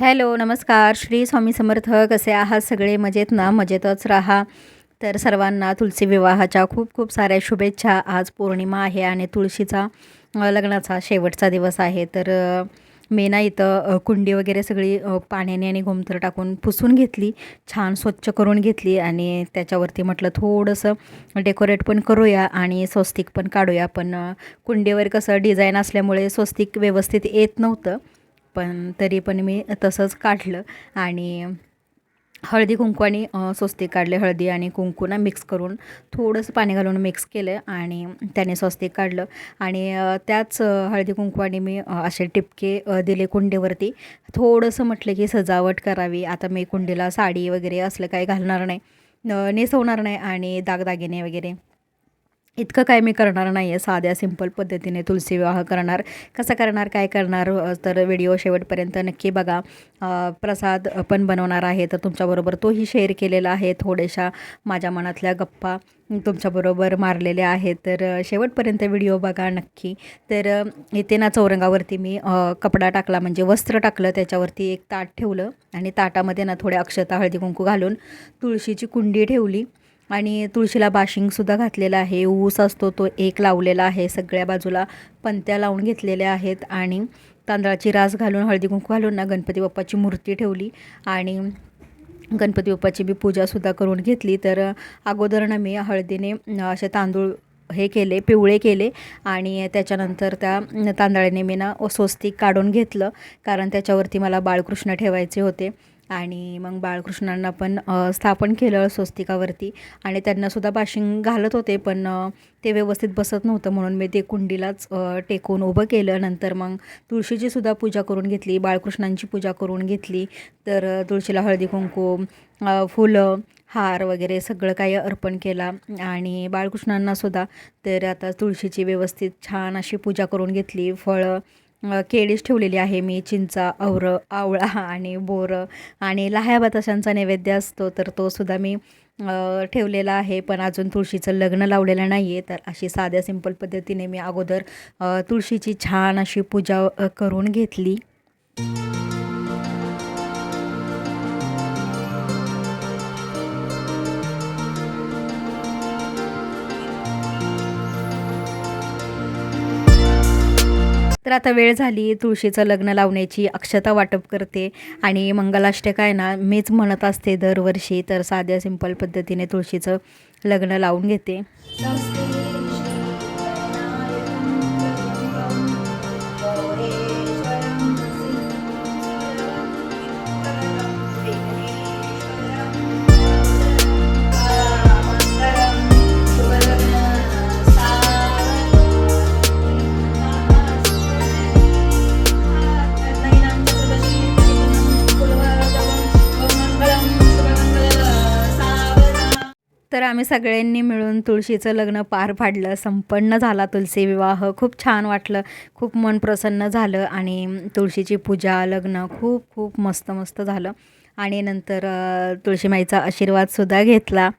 Hello नमस्कार. श्री स्वामी समर्थ कसे आहात सगळे? मजेत ना? मजेतच राहा. तर सर्वांना तुलसी विवाहाच्या खूप खूप साऱ्या शुभेच्छा. आज पौर्णिमा आहे आणि तुळशीचा लग्नाचा शेवटचा दिवस आहे. तर मी ना इथं कुंडी वगैरे सगळी पाण्याने आणि घुमतर टाकून पुसून घेतली. छान स्वच्छ करून घेतली आणि त्याच्यावरती म्हटलं थोडंसं डेकोरेट पण करूया आणि स्वस्तिक पण काढूया. पण कुंडीवर कसं डिझाईन असल्यामुळे स्वस्तिक व्यवस्थित येत नव्हतं. पण तरी पण मी तसंच काढलं आणि हळदी कुंकू आणि स्वस्तिक काढले. हळदी आणि कुंकू ना मिक्स करून थोडंसं पाणी घालून मिक्स केलं आणि त्याने स्वस्तिक काढलं. आणि त्याच हळदी कुंकू आणि मी असे टिपके दिले कुंडीवरती. थोडंसं म्हटलं की सजावट करावी. आता मी कुंडीला साडी वगैरे असलं काही घालणार नाही. नेसवणार नाही आणि दागदागिने वगैरे. इतकं काय मी करणार नाही आहे साध्या सिंपल पद्धतीने तुलसी विवाह करणार. कसं करणार काय करणार तर व्हिडिओ शेवटपर्यंत नक्की बघा. प्रसाद पण बनवणार आहे तर तुमच्याबरोबर तोही शेअर केलेला आहे. थोड्याशा माझ्या मनातल्या गप्पा तुमच्याबरोबर मारलेल्या आहेत. तर शेवटपर्यंत व्हिडिओ बघा नक्की. तर इथे ना चौरंगावरती मी कपडा टाकला म्हणजे वस्त्र टाकलं. त्याच्यावरती एक ताट ठेवलं आणि ताटामध्ये ना थोड्या अक्षता हळदी कुंकू घालून तुळशीची कुंडी ठेवली. आणि तुळशीला बाशिंगसुद्धा घातलेला आहे. ऊस असतो तो एक लावलेला आहे. सगळ्या बाजूला पंत्या लावून घेतलेल्या आहेत आणि तांदळाची रास घालून हळदी कुंकू घालून ना गणपती बाप्पाची मूर्ती ठेवली आणि गणपती बाप्पाची मी पूजासुद्धा करून घेतली. तर अगोदर ना मी हळदीने असे तांदूळ हे केले पिवळे केले आणि त्याच्यानंतर त्या तांदळाने मी ना स्वस्तिक काढून घेतलं कारण त्याच्यावरती मला बाळकृष्ण ठेवायचे होते. आणि मग बाळकृष्णांना पण स्थापन केलं स्वस्तिकावरती. आणि त्यांनासुद्धा बाशिंग घालत होते पण ते व्यवस्थित बसत नव्हतं म्हणून मी ते कुंडीलाच टेकून उभं केलं. नंतर मग तुळशीची सुद्धा पूजा करून घेतली बाळकृष्णांची पूजा करून घेतली. तर तुळशीला हळदी कुंकू फुलं हार वगैरे सगळं काही अर्पण केला. आणि बाळकृष्णांनासुद्धा तर आता तुळशीची व्यवस्थित छान अशी पूजा करून घेतली. फळं केळीच ठेवलेली आहे मी चिंचा आवरं आवळा आणि बोरं आणि लाह्या बताशांचा नैवेद्य असतो तर तो सुद्धा मी ठेवलेला आहे. पण अजून तुळशीचं लग्न लावलेलं नाही आहे तर अशी साध्या सिंपल पद्धतीने मी अगोदर तुळशीची छान अशी पूजा करून घेतली. तर आता वेळ झाली तुळशीचं लग्न लावण्याची अक्षता वाटप करते आणि मंगलाष्टक आहे ना मीच म्हणत असते दरवर्षी तर साध्या सिंपल पद्धतीने तुळशीचं लग्न लावून घेते. आम्ही सगळ्यांनी मिळून तुळशीचं लग्न पार पाडलं संपन्न झाला तुलसी विवाह. खूप छान वाटलं खूप मन प्रसन्न झालं आणि तुळशीची पूजा लग्न खूप खूप मस्त मस्त झालं. आणि नंतर तुळशीमाईचा आशीर्वादसुद्धा घेतला.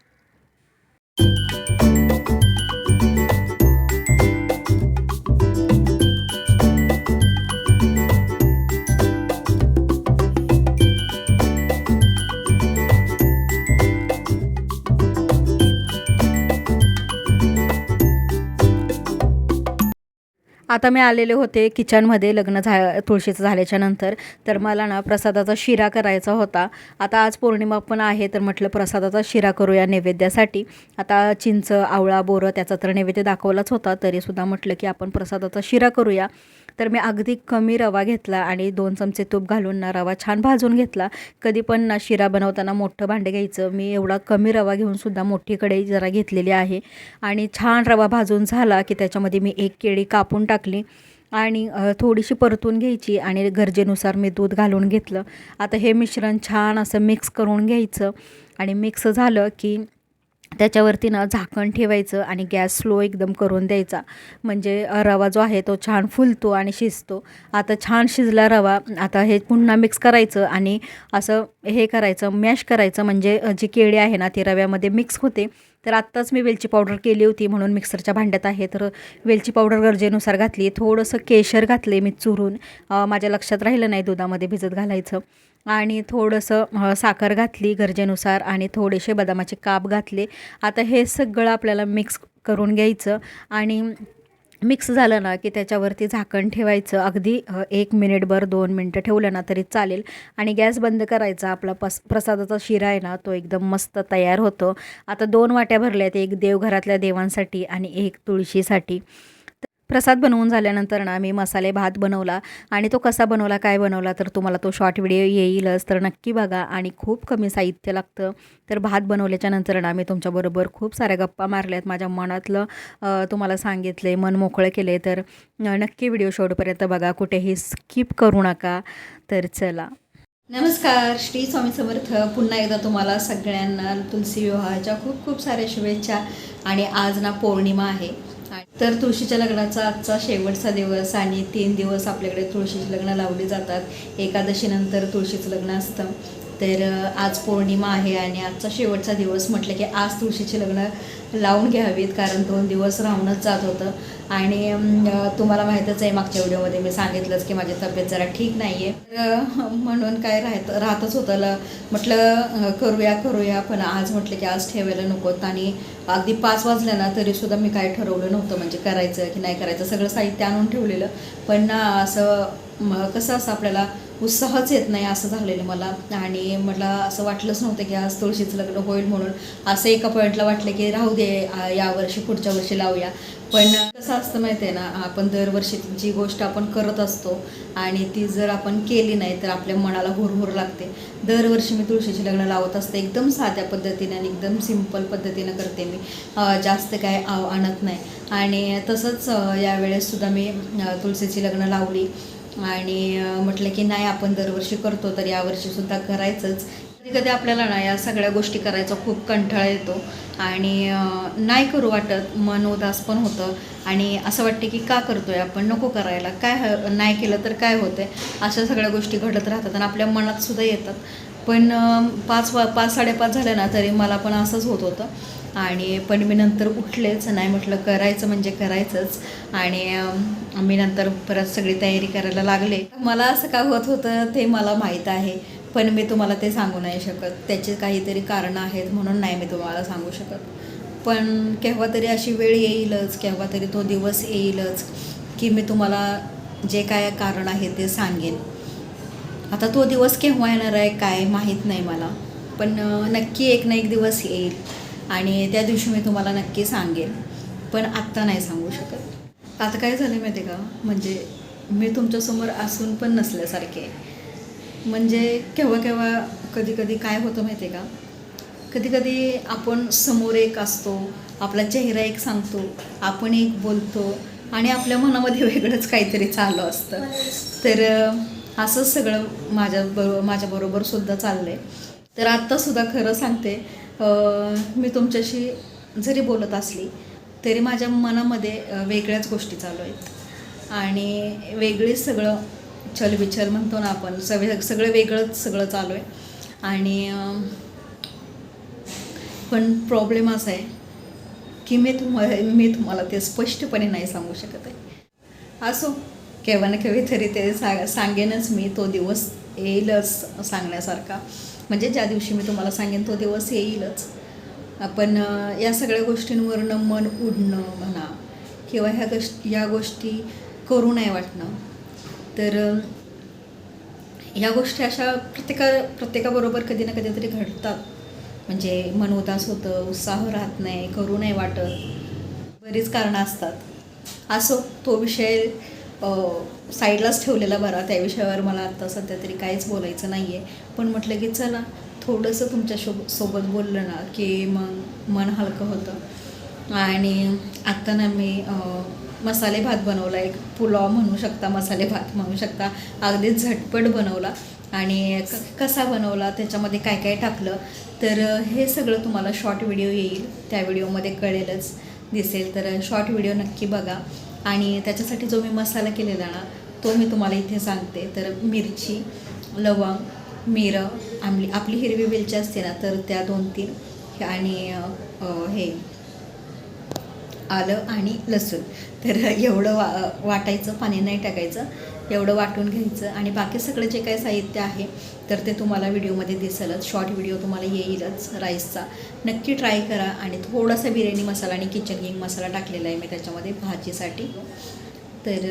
आता मी आलेले होते किचनमध्ये लग्न झा तुळशीचं झाल्याच्यानंतर. तर मला ना प्रसादाचा शिरा करायचा होता. आता आज पौर्णिमा पण आहे तर म्हटलं प्रसादाचा शिरा करूया नैवेद्यासाठी. आता चिंच आवळा बोरं त्याचा तर नैवेद्य दाखवलाच होता तरीसुद्धा म्हटलं की आपण प्रसादाचा शिरा करूया. तर मी अगदी कमी रवा घेतला आणि दोन चमचे तूप घालून ना रवा छान भाजून घेतला. कधी पण ना शिरा बनवताना मोठं भांडे घ्यायचं. मी एवढा कमी रवा घेऊन सुद्धा मोठी कढई जरा घेतलेली आहे. आणि छान रवा भाजून झाला की त्याच्यामध्ये मी एक केळी कापून टाकली आणि थोडीशी परतून घ्यायची आणि गरजेनुसार मी दूध घालून घेतलं. आता हे मिश्रण छान असं मिक्स करून घ्यायचं आणि मिक्स झालं की त्याच्यावरती ना झाकण ठेवायचं आणि गॅस स्लो एकदम करून द्यायचा. म्हणजे रवा जो आहे तो छान फुलतो आणि शिजतो. आता छान शिजला रवा आता हे पुन्हा मिक्स करायचं आणि असं हे करायचं मॅश करायचं. म्हणजे जी केळी आहे ना ती रव्यामध्ये मिक्स होते. तर आत्ताच मी वेलची पावडर केली होती म्हणून मिक्सरच्या भांड्यात आहे. तर वेलची पावडर गरजेनुसार घातली. थोडंसं केशर घातले मी चुरून. माझ्या लक्षात राहिलं नाही दुधामध्ये भिजत घालायचं. आणि थोडंसं साखर घातली गरजेनुसार आणि थोडेसे बदामाचे काप घातले. आता हे सगळं आपल्याला मिक्स करून घ्यायचं आणि मिक्स झालं ना की त्याच्यावरती झाकण ठेवायचं. अगदी एक मिनिटभर दोन मिनटं ठेवलं ना तरी चालेल. आणि गॅस बंद करायचा. आपला पस प्रसादाचा शिरा आहे ना तो एकदम मस्त तयार होतो. आता दोन वाट्या भरल्या आहेत एक देवघरातल्या देवांसाठी आणि एक तुळशीसाठी. प्रसाद बनवून झाल्यानंतर ना मी मसाले भात बनवला आणि तो कसा बनवला काय बनवला तर तुम्हाला तो शॉर्ट व्हिडिओ येईलच. तर नक्की बघा आणि खूप कमी साहित्य लागतं. तर भात बनवल्याच्या नंतर ना मी तुमच्याबरोबर खूप साऱ्या गप्पा मारल्यात. माझ्या मनातलं तुम्हाला सांगितले मन मोकळं केले तर नक्की व्हिडिओ शेवटपर्यंत बघा. कुठेही स्किप करू नका. तर चला. नमस्कार. श्री स्वामी समर्थ. पुन्हा एकदा तुम्हाला सगळ्यांना तुलसी विवाहाच्या खूप खूप साऱ्या शुभेच्छा. आणि आज ना पौर्णिमा आहे. तर तुळशीच्या लग्नाचा आजचा शेवटचा दिवस आणि तीन दिवस आपल्याकडे तुळशीची लग्न लावली जातात. एकादशीनंतर तुळशीचं लग्न असतं. तर आज पौर्णिमा आहे आणि आजचा शेवटचा दिवस म्हटलं की आज तुळशीची लग्न लावून घ्यावीत कारण दोन दिवस राहूनच जात होतं. आणि तुम्हाला माहीतच आहे मागच्या व्हिडिओमध्ये मी सांगितलंच की माझी तब्येत जरा ठीक नाही आहे म्हणून काय राहत राहतच होतं म्हटलं करूया करूया पण आज म्हटलं की आज ठेवायला नकोत आणि अगदी पाच वाजल्या ना तरीसुद्धा मी काय ठरवलं नव्हतं म्हणजे करायचं की नाही करायचं सगळं साहित्य आणून ठेवलेलं. पण ना असं कसं असं आपल्याला उत्साहच येत नाही असं झालेलं मला. आणि मला असं वाटलंच नव्हतं की आज तुळशीचं लग्न होईल म्हणून. असं एका पॉईंटला वाटलं की राहू दे यावर्षी पुढच्या वर्षी लावूया. पण कसं असतं माहिती आहे ना आपण दरवर्षी जी गोष्ट आपण करत असतो आणि ती जर आपण केली नाही तर आपल्या मनाला हुरहुर लागते. दरवर्षी मी तुळशीची लग्न लावत असते एकदम साध्या पद्धतीने आणि एकदम सिंपल पद्धतीनं करते मी. जास्त काय आणत नाही. आणि तसंच यावेळेससुद्धा मी तुळशीची लग्न लावली. आणि म्हटलं की नाही आपण दरवर्षी करतो तर यावर्षीसुद्धा करायचंच. कधी कधी आपल्याला ना या सगळ्या गोष्टी करायचा खूप कंटाळा येतो. आणि नाही करू वाटत मन उदास पण होतं. आणि असं वाटते की का करतोय आपण? नको करायला. काय ह- नाही केलं तर काय होतंय? अशा सगळ्या गोष्टी घडत राहतात आणि आपल्या मनातसुद्धा येतात. पण पाच वा पाच साडेपाच झाले ना तरी मला पण असंच होत होतं. आणि पण मी नंतर उठलेच नाही म्हटलं करायचं म्हणजे करायचंच. आणि मी नंतर परत सगळी तयारी करायला लागले. मला असं का होत होतं ते मला माहीत आहे पण मी तुम्हाला ते सांगू नाही शकत. त्याचे काहीतरी कारणं आहेत म्हणून नाही मी तुम्हाला सांगू शकत. पण केव्हा तरी अशी वेळ येईलच केव्हा तरी तो दिवस येईलच की मी तुम्हाला जे काय कारण आहे ते सांगेन. आता तो दिवस केव्हा येणार आहे काय माहीत नाही मला. पण नक्की एक ना एक दिवस येईल. आणि त्या दिवशी मी तुम्हाला नक्की सांगेन. पण आत्ता नाही सांगू शकत. आता काय झालं माहिती आहे का? म्हणजे मी तुमच्यासमोर असून पण नसल्यासारखे. म्हणजे केव्हा केव्हा कधी कधी काय होतं माहिती आहे का? कधी कधी आपण समोर एक असतो आपला चेहरा एक सांगतो आपण एक बोलतो आणि आपल्या मनामध्ये वेगळंच काहीतरी चालू असतं. तर असंच सगळं माझ्या माझ्याबरोबर सुद्धा चाललं आहे तर आत्तासुद्धा खरं सांगते मी तुमच्याशी जरी बोलत असली तरी माझ्या मनामध्ये वेगळ्याच गोष्टी चालू आहेत. आणि वेगळीच सगळं चलबिचल म्हणतो ना आपण सगळे सगळं वेगळंच सगळं चालू आहे. आणि पण प्रॉब्लेम असा आहे की मी तुम्हाला मी तुम्हाला ते स्पष्टपणे नाही सांगू शकत आहे. असो केव्हा ना केव्हा तरी ते सा सांगेनच मी तो दिवस येईलच सांगण्यासारखा. म्हणजे ज्या दिवशी मी तुम्हाला सांगेन तो दिवस येईलच. आपण या सगळ्या गोष्टींवरनं मन उडणं म्हणा किंवा ह्या गोष्टी या गोष्टी करू नाही वाटणं. तर ह्या या गोष्टी अशा प्रत्येका प्रत्येकाबरोबर कधी ना कधीतरी घडतात. म्हणजे मन उदास होतं उत्साह राहत नाही करू नाही वाटत. बरीच कारणं असतात. असो तो विषय साईडलाच ठेवलेला बरा त्या विषयावर मला आत्ता सध्या तरी काहीच बोलायचं नाही आहे पण म्हटलं की चला थोडंसं तुमच्या शो सोबत बोललं ना की मग मन हलकं होतं. आणि आत्ता ना मी मसाले भात बनवला एक पुलाव म्हणू शकता मसाले भात म्हणू शकता. अगदी झटपट बनवला. आणि कसा बनवला त्याच्यामध्ये काय काय टाकलं तर हे सगळं तुम्हाला शॉर्ट व्हिडिओ येईल. त्या व्हिडिओमध्ये कळेलच. दिसेल तर शॉर्ट व्हिडिओ नक्की बघा. आणि त्याच्यासाठी जो मी मसाला केलेला ना तो मी तुम्हाला इथे सांगते. तर मिरची लवंग मिरं आमली आपली हिरवी वेलची असते ना तर त्या दोन तीन आणि हे आलं आणि लसूण. तर एवढं वा वाटायचं पाणी नाही टाकायचं. एवढं वाटून घ्यायचं. आणि बाकी सगळं जे काही साहित्य आहे तर ते तुम्हाला व्हिडिओमध्ये दिसेलच. शॉर्ट व्हिडिओ तुम्हाला येईलच राईसचा नक्की ट्राय करा. आणि थोडासा बिर्याणी मसाला आणि किचन किंग मसाला टाकलेला आहे मी त्याच्यामध्ये भाजीसाठी. तर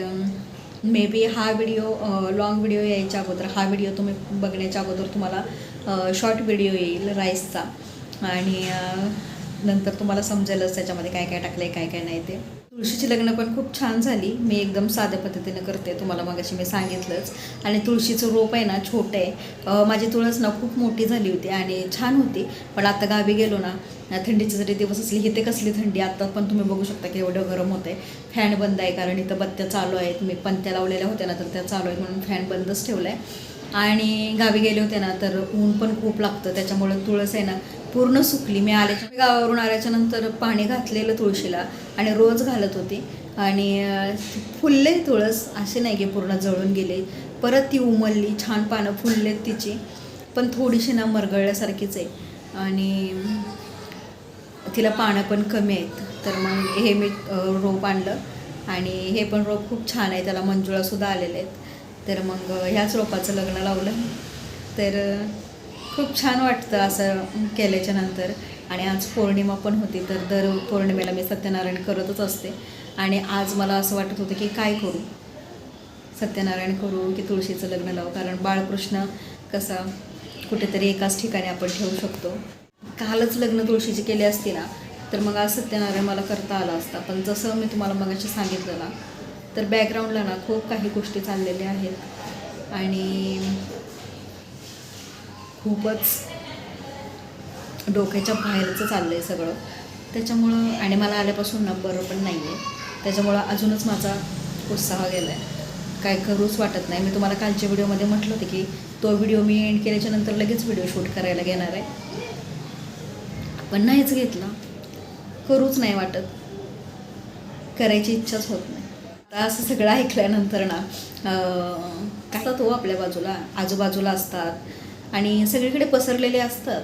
मे बी हा व्हिडिओ लॉंग व्हिडिओ यायच्या अगोदर हा व्हिडिओ तुम्ही बघण्याच्या अगोदर तुम्हाला शॉर्ट व्हिडिओ येईल राईसचा आणि नंतर तुम्हाला समजेलच त्याच्यामध्ये काय काय टाकलं आहे काय काय नाही ते. तुळशीची लग्न पण खूप छान झाली. मी एकदम साध्या पद्धतीनं करते तुम्हाला मगाशी मी सांगितलंच. आणि तुळशीचं रोप आहे ना छोटं आहे. माझी तुळस ना खूप मोठी झाली होती आणि छान होती. पण आता गावी गेलो ना थंडीचे जरी दिवस असले इथे कसली थंडी आत्ता पण तुम्ही बघू शकता की एवढं गरम होतं आहे फॅन बंद आहे कारण इथं बत्त्या चालू आहेत. मी पंत्या लावलेल्या होत्या ना तर त्या चालू आहेत म्हणून फॅन बंदच ठेवला आहे आणि गावी गेले होते ना तर ऊन पण खूप लागतं. त्याच्यामुळे तुळस आहे ना पूर्ण सुकली. मी आल्याच्या गावावरून आल्याच्यानंतर पाणी घातलेलं तुळशीला आणि रोज घालत होती. आणि फुलले तुळस असे नाही की पूर्ण जळून गेले. परत ती उमलली छान पानं फुललेत तिची. पण थोडीशी ना मरगळल्यासारखीच आहे. आणि तिला पानं पण कमी आहेत. तर मग हे मी रोप आणलं. आणि हे पण रोप खूप छान आहे. त्याला मंजुळासुद्धा आलेले आहेत. तर मग ह्याच रोपाचं लग्न लावलं. तर खूप छान वाटतं असं केल्याच्यानंतर. आणि आज पौर्णिमा पण होती तर दर पौर्णिमेला मी सत्यनारायण करतच असते. आणि आज मला असं वाटत होतं की काय करू? सत्यनारायण करू की तुळशीचं लग्न लावू? कारण बाळकृष्ण कसा कुठेतरी एकाच ठिकाणी आपण ठेवू शकतो. कालच लग्न तुळशीची केली असती ना तर मग आज सत्यनारायण मला करता आला असता. पण जसं मी तुम्हाला मगाशी सांगितलं ना तर बॅकग्राऊंडला ना खूप काही गोष्टी चाललेल्या आहेत. आणि खूपच डोक्याच्या बाहेरचं चाललं आहे सगळं. त्याच्यामुळं आणि मला आल्यापासून ना बरं पण नाही आहे त्याच्यामुळं अजूनच माझा उत्साह गेला आहे काय करूच वाटत नाही. मी तुम्हाला कालच्या व्हिडिओमध्ये म्हटलं होतं की तो व्हिडिओ मी एंड केल्याच्यानंतर लगेच व्हिडिओ शूट करायला घेणार आहे. पण नाहीच घेतला. करूच नाही वाटत. करायची इच्छाच होत नाही. आता असं सगळं ऐकल्यानंतर ना अं, कसा तो आपल्या बाजूला आजूबाजूला असतात. आणि सगळीकडे पसरलेले असतात.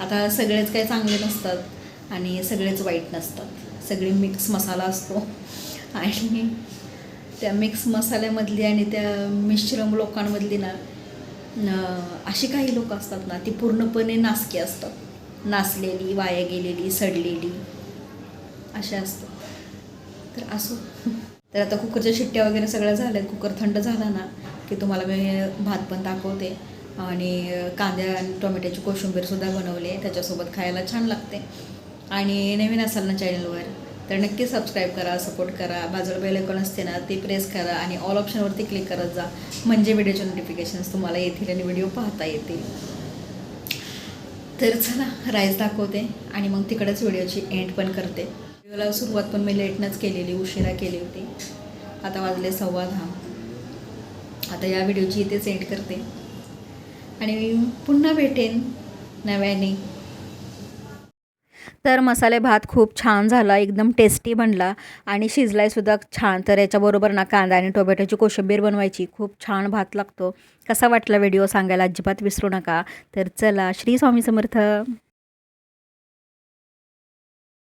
आता सगळेच काही चांगले नसतात आणि सगळेच वाईट नसतात. सगळी मिक्स मसाला असतो. आणि त्या मिक्स मसाल्यामधली आणि त्या मिश्रम लोकांमधली ना अशी काही लोक असतात ना ती पूर्णपणे नासकी असतात. नासलेली वाया गेलेली सडलेली अशा असतात. तर असो. तर आता कुकरच्या शिट्ट्या वगैरे सगळ्या झाल्या कुकर थंड झाला ना की तुम्हाला मी भात पण दाखवते. आणि कांद्या आणि टोमॅटोची कोशिंबीरसुद्धा बनवली. आहे त्याच्यासोबत खायला छान लागते. आणि नवीन असाल ना चॅनलवर तर नक्की सबस्क्राईब करा सपोर्ट करा. बाजूला बेल असते ना ते प्रेस करा आणि ऑल ऑप्शनवरती क्लिक करत जा. म्हणजे व्हिडिओचे नोटिफिकेशन्स तुम्हाला येतील आणि व्हिडिओ पाहता येतील. तर चला राईस दाखवते आणि मग तिकडंच व्हिडिओची एंड पण करते. व्हिडिओला सुरुवात पण मी लेटनंच केलेली उशिरा केली होती. आता वाजले सव्वा दहा. आता या व्हिडिओची इथेच एंड करते. आणि पुन्हा भेटेन नव्याने. तर मसाले भात खूप छान झाला एकदम टेस्टी बनला आणि शिजलायसुद्धा छान. तर याच्याबरोबर ना कांदा आणि टोमॅटोची कोशिंबीर बनवायची खूप छान भात लागतो. कसा वाटला व्हिडिओ सांगायला अजिबात विसरू नका. तर चला श्री स्वामी समर्थ.